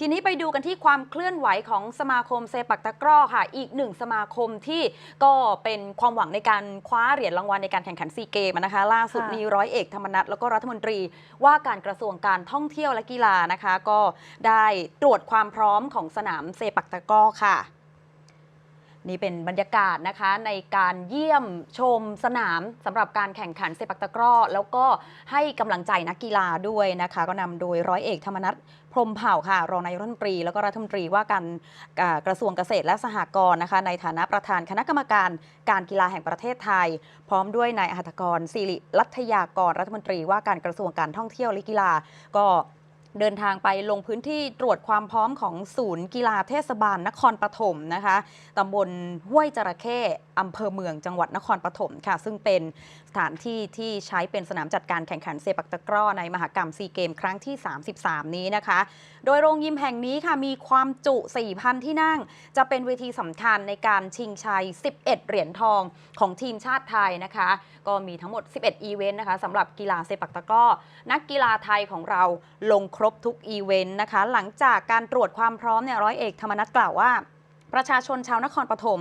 ทีนี้ไปดูกันที่ความเคลื่อนไหวของสมาคมเซปักตะกร้อค่ะ อีกหนึ่งสมาคมที่ก็เป็นความหวังในการคว้าเหรียญรางวัลในการแข่งขันซีเกมนะคะ ล่าสุดค่ะมีร้อยเอกธรรมนัฐแล้วก็รัฐมนตรีว่าการกระทรวงการท่องเที่ยวและกีฬานะคะ ก็ได้ตรวจความพร้อมของสนามเซปักตะกร้อค่ะ นี่เป็นบรรยากาศนะคะในการเยี่ยมชมสนามสำหรับการแข่งขันเซปักตะกร้อ แล้วก็ให้กำลังใจนักกีฬาด้วยนะคะ ก็นำโดยร้อยเอกธรรมนัฐพรมเผ่าค่ะ รองนายรัฐมนตรี แล้วก็รัฐมนตรีว่าการกระทรวงเกษตรและสหกรณ์นะคะ ในฐานะประธานคณะกรรมการการกีฬาแห่งประเทศไทย พร้อมด้วยนายอหัตกรศิริรัตยากรรัฐมนตรีว่าการกระทรวงการท่องเที่ยวและกีฬาก็ เดินทางไปลงพื้นที่ตรวจความพร้อมของศูนย์กีฬาเทศบาลนครปฐมนะคะตำบลห้วยจระเข้อำเภอเมืองจังหวัดนครปฐมค่ะ ซึ่งเป็นสถานที่ที่ใช้เป็นสนามจัดการแข่งขันเซปักตะกร้อในมหกรรมซีเกมครั้งที่ 33 นี้นะคะ โดยโรงยิมแห่งนี้ค่ะมีความจุ 4,000 ที่นั่ง จะเป็นเวทีสำคัญในการชิงชัย 11 เหรียญทองของทีมชาติไทยนะคะ ก็มีทั้งหมด 11 อีเวนต์นะคะสำหรับกีฬาเซปักตะกร้อนักกีฬาไทยของเราลงครบทุกอีเวนต์นะคะ หลังจากการตรวจความพร้อมเนี่ยร้อยเอกธรรมนัฐกล่าวว่า ประชาชนชาวนครปฐม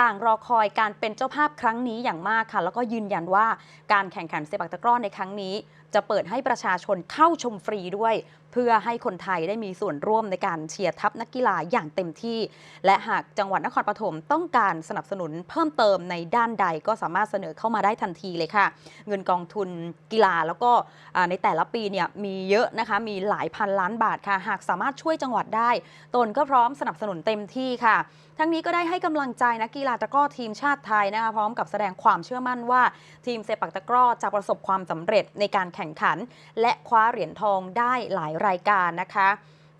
ต่างรอคอยการเป็นเจ้าภาพครั้งนี้อย่างมากค่ะ แล้วก็ยืนยันว่าการแข่งขันเซปักตะกร้อในครั้งนี้ จะเปิดให้ประชาชนเข้าชมฟรีด้วย เพื่อให้คนไทยได้มีส่วนร่วมในการเชียร์ทัพนักกีฬาอย่างเต็มที่ และหากจังหวัดนครปฐมต้องการสนับสนุนเพิ่มเติมในด้านใดก็สามารถเสนอเข้ามาได้ทันทีเลยค่ะ เงินกองทุนกีฬาแล้วก็ในแต่ละปีเนี่ยมีเยอะนะคะมีหลายพันล้านบาทค่ะ หากสามารถช่วยจังหวัดได้ ตนก็พร้อมสนับสนุนเต็มที่ค่ะทั้งนี้ก็ได้ให้กำลังใจนักกีฬาตะกร้อทีมชาติไทยนะคะพร้อมกับแสดงความเชื่อมั่นว่า ทีมเซปักตะกร้อจะประสบความสำเร็จในการแข่งขัน และคว้าเหรียญทองได้หลายรายการนะคะ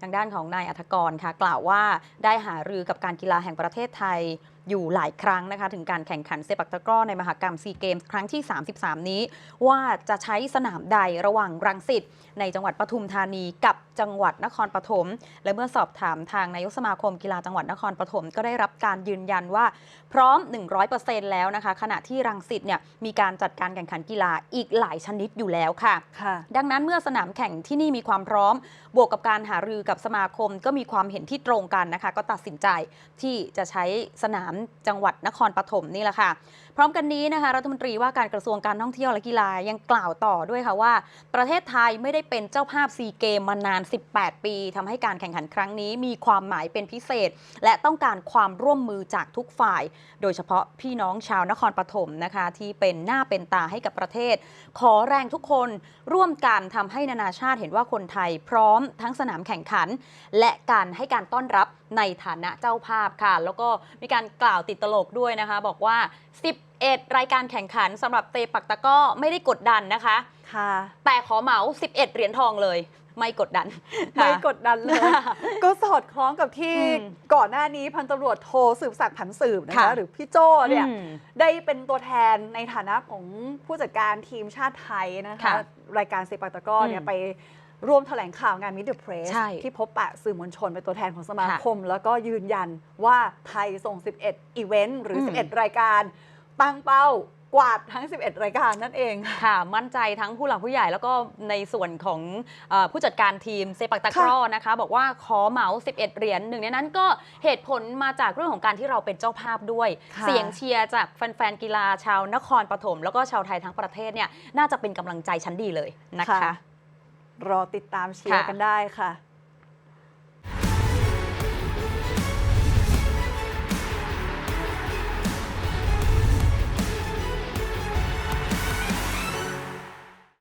ทางด้านของนายอัธกรค่ะกล่าวว่าได้หารือกับการกีฬาแห่งประเทศไทย อยู่หลายครั้งนะคะ ถึงการแข่งขันเซปักตะกร้อในมหกรรมซีเกมส์ครั้งที่ 33 นี้ ว่าจะใช้สนามใดระหว่างรังสิตในจังหวัดปทุมธานีกับจังหวัดนครปฐมและเมื่อสอบถามทางนายกสมาคมกีฬาจังหวัดนครปฐมก็ได้รับการยืนยันว่าพร้อม 100%แล้วนะคะ ขณะที่รังสิตเนี่ยมีการจัดการแข่งขันกีฬาอีกหลายชนิดอยู่แล้วค่ะค่ะดังนั้นเมื่อสนามแข่งที่นี่มีความพร้อม บวกกับการหารือกับสมาคมก็มีความเห็นที่ตรงกันนะคะ ก็ตัดสินใจที่จะใช้สนามจังหวัดนครปฐมนี่แหละค่ะ พร้อมกันนี้นะคะรัฐมนตรีว่าการกระทรวงการท่องเที่ยวและกีฬายังกล่าวต่อด้วยค่ะว่า ประเทศไทยไม่ได้เป็นเจ้าภาพซีเกมมานาน 18 ปีทำให้การแข่งขันครั้งนี้ มีความหมายเป็นพิเศษ และต้องการความร่วมมือจากทุกฝ่าย โดยเฉพาะพี่น้องชาวนครปฐมนะคะที่เป็นหน้าเป็นตาให้กับประเทศ ขอแรงทุกคนร่วมกันทำให้นานาชาติเห็นว่าคนไทยพร้อมทั้งสนามแข่งขัน และการให้การต้อนรับในฐานะเจ้าภาพค่ะ แล้วก็มีการกล่าวติดตลกด้วยนะคะ บอกว่า 11 รายการแข่งขันสำหรับเตปักตะกร้อไม่ได้กดดันนะคะ ค่ะ แต่ขอเหมา 11 เหรียญทองเลย ไม่กดดัน ไม่ค่ะกดดันเลย ก็สอดคล้องกับที่อืมก่อนหน้านี้พันตำรวจโทสืบศักดิ์ผันสืบนะค่ะคะหรือพี่โจเนี่ยอืมได้เป็นตัวแทนในฐานะของผู้จัดการทีมชาติไทยนะคะค่ะรายการเซปักตะกร้อเนี่อืยมไป ร่วมแถลงข่าวงานมิดเดิลเพรสใช่ที่พบปะสื่อมวลชนเป็นตัวแทนของสมาค่ะคม แล้วก็ยืนยันว่าไทยส่ง 11 อีเวนต์หรืออืม11 รายการ ตั้งเป้ากวาดทั้ง 11 รายการนั่นเองค่ะ มั่นใจทั้งผู้หลักผู้ใหญ่แล้วก็ในส่วนของเออผู้จัดการทีมเซปักตะกร้อนะคะ บอกว่าขอเหมา 11 เหรียญหนึ่งในนั้นก็เหตุผลมาจากเรื่องของการที่เราเป็นเจ้าภาพด้วยค่ะเสียงเชียร์จากแฟนๆกีฬาชาวนครปฐมแล้วก็ชาวไทยทั้งประเทศเนี่ยน่าจะเป็นกำลังใจชั้นดีเลยนะคะ รอติดตามเชียร์ค่ะกันได้ค่ะ